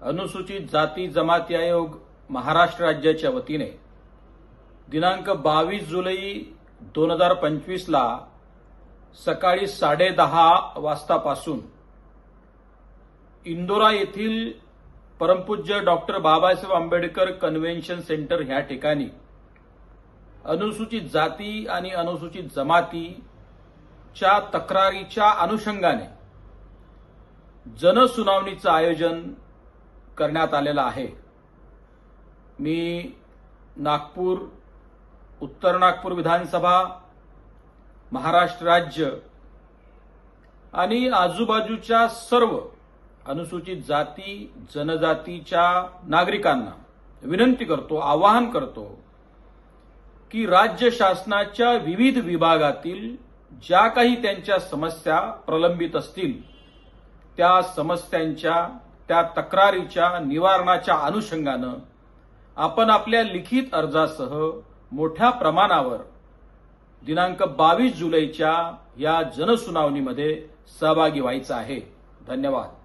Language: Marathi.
अनुसूचित जाती जमाती आयोग महाराष्ट्र राज्याच्या वतीने दिनांक बावीस जुलै दोन हजार पंचवीसला सकाळी साडेदहा वाजतापासून इंदोरा येथील परमपूज्य doctor Babasaheb Ambedkar convention centre ह्या ठिकाणी अनुसूचित जाती आणि अनुसूचित जमातीच्या तक्रारीच्या अनुषंगाने जनसुनावणीचं आयोजन करण्यात आलेला आहे. मी नागपूर उत्तर नागपूर विधानसभा महाराष्ट्र राज्य आणि आजूबाजूच्या सर्व अनुसूचित जाती जनजातीच्या नागरिकांना विनंती करतो आवाहन करतो की राज्य शासनाच्या विविध विभागातील ज्या काही त्यांच्या समस्या प्रलंबित असतील त्या समस्यांच्या त्या तक्रारीच्या निवारणाच्या अनुषंगानं आपण आपल्या लिखित अर्जासह मोठ्या प्रमाणावर दिनांक बावीस जुलैच्या या जनसुनावणीमध्ये सहभागी व्हायचं आहे. धन्यवाद.